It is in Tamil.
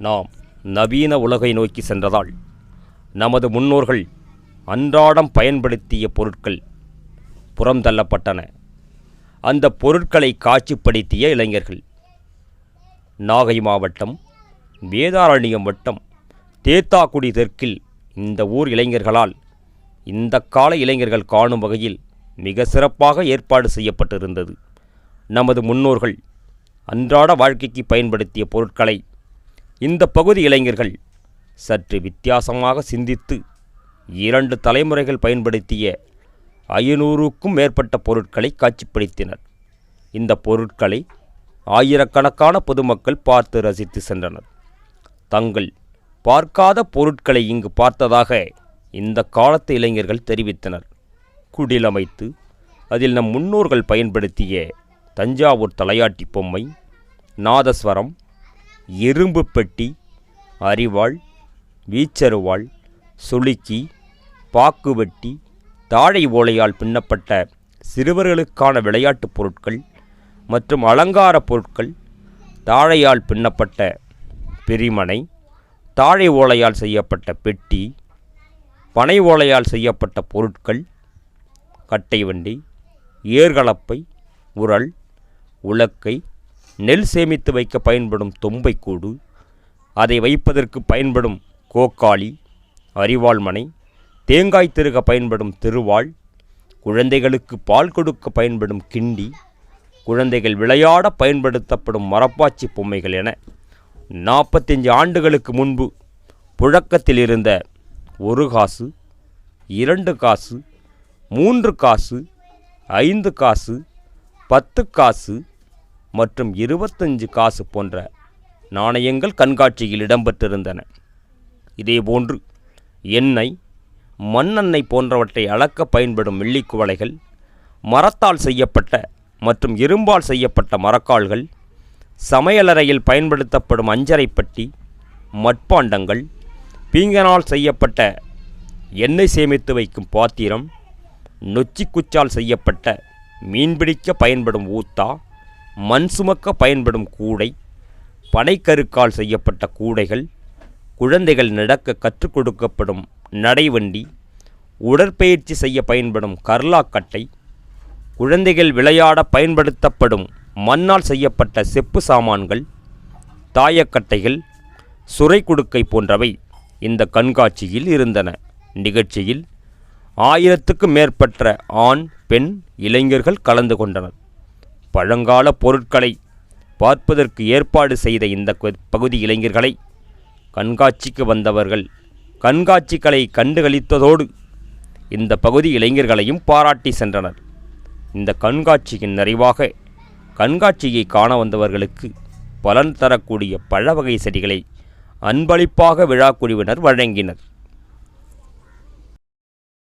நாம் நவீன உலகை நோக்கி சென்றதால் நமது முன்னோர்கள் அன்றாடம் பயன்படுத்திய பொருட்கள் புறந்தள்ளப்பட்டன அந்த பொருட்களை காட்சிப்படுத்திய இளைஞர்கள் நாகை மாவட்டம் வேதாரண்யம் வட்டம் தேத்தாக்குடி தெற்கில் இந்த ஊர் இளைஞர்களால் இந்த கால இளைஞர்கள் காணும் வகையில் மிக சிறப்பாக ஏற்பாடு செய்யப்பட்டிருந்தது. நமது முன்னோர்கள் அன்றாட வாழ்க்கைக்கு பயன்படுத்திய பொருட்களை இந்த பகுதி இளைஞர்கள் சற்று வித்தியாசமாக சிந்தித்து இரண்டு தலைமுறைகள் பயன்படுத்திய ஐநூறுக்கும் மேற்பட்ட பொருட்களை காட்சிப்படுத்தினர். இந்த பொருட்களை ஆயிரக்கணக்கான பொதுமக்கள் பார்த்து ரசித்து சென்றனர். தங்கள் பார்க்காத பொருட்களை இங்கு பார்த்ததாக இந்த காலத்து இளைஞர்கள் தெரிவித்தனர். குடிலமைத்து அதில் நம் முன்னோர்கள் பயன்படுத்திய தஞ்சாவூர் தலையாட்டி பொம்மை நாதஸ்வரம் இரும்பு பெட்டி அரிவாள் வீச்சருவாள் சுளுக்கி பாக்குவெட்டி தாழை ஓலையால் பின்னப்பட்ட சிறுவர்களுக்கான விளையாட்டுப் பொருட்கள் மற்றும் அலங்கார பொருட்கள் தாழையால் பின்னப்பட்ட பிரிமனை தாழை ஓலையால் செய்யப்பட்ட பெட்டி பனை ஓலையால் செய்யப்பட்ட பொருட்கள் கட்டை வண்டி ஏர்கலப்பை உரல் உலக்கை நெல் சேமித்து வைக்க பயன்படும் தொம்பைக்கூடு அதை வைப்பதற்கு பயன்படும் கோக்காளி அரிவாள்மனை தேங்காய் திருக பயன்படும் திருவாள் குழந்தைகளுக்கு பால் கொடுக்க பயன்படும் கிண்டி குழந்தைகள் விளையாட பயன்படுத்தப்படும் மரப்பாச்சி பொம்மைகள் என நாற்பத்தஞ்சு ஆண்டுகளுக்கு முன்பு புழக்கத்தில் இருந்த ஒரு காசு இரண்டு காசு மூன்று காசு ஐந்து காசு பத்து காசு மற்றும் இருபத்தஞ்சு காசு போன்ற நாணயங்கள் கண்காட்சியில் இடம்பெற்றிருந்தன. இதேபோன்று எண்ணெய் மண்ணெண்ணெய் போன்றவற்றை அளக்க பயன்படும் வெள்ளிக்குவளைகள் மரத்தால் செய்யப்பட்ட மற்றும் இரும்பால் செய்யப்பட்ட மரக்கால்கள் சமையலறையில் பயன்படுத்தப்படும் அஞ்சரைப்பட்டி மட்பாண்டங்கள் பீங்கனால் செய்யப்பட்ட எண்ணெய் சேமித்து வைக்கும் பாத்திரம் நொச்சிக்குச்சால் செய்யப்பட்ட மீன்பிடிக்க பயன்படும் ஊத்தா மண் சுமக்க பயன்படும் கூடை பனைக்கருக்கால் செய்யப்பட்ட கூடைகள் குழந்தைகள் நடக்க கற்றுக் கொடுக்கப்படும் நடைவண்டி உடற்பயிற்சி செய்ய பயன்படும் கர்லாக்கட்டை குழந்தைகள் விளையாட பயன்படுத்தப்படும் மண்ணால் செய்யப்பட்ட செப்பு சாமான்கள் தாயக்கட்டைகள் சுரை குடுக்கை போன்றவை இந்த கண்காட்சியில் இருந்தன. நிகழ்ச்சியில் ஆயிரத்துக்கும் மேற்பட்ட ஆண் பெண் இளைஞர்கள் கலந்து கொண்டனர். பழங்கால பொருட்களை பார்ப்பதற்கு ஏற்பாடு செய்த இந்த பகுதி இளைஞர்களை கண்காட்சிக்கு வந்தவர்கள் கண்காட்சிகளை கண்டுகளித்ததோடு இந்த பகுதி இளைஞர்களையும் பாராட்டி சென்றனர். இந்த கண்காட்சியின் நிறைவாக கண்காட்சியை காண வந்தவர்களுக்கு பலன் தரக்கூடிய பழ வகை செடிகளை அன்பளிப்பாக விழாக்குழுவினர் வழங்கினர்.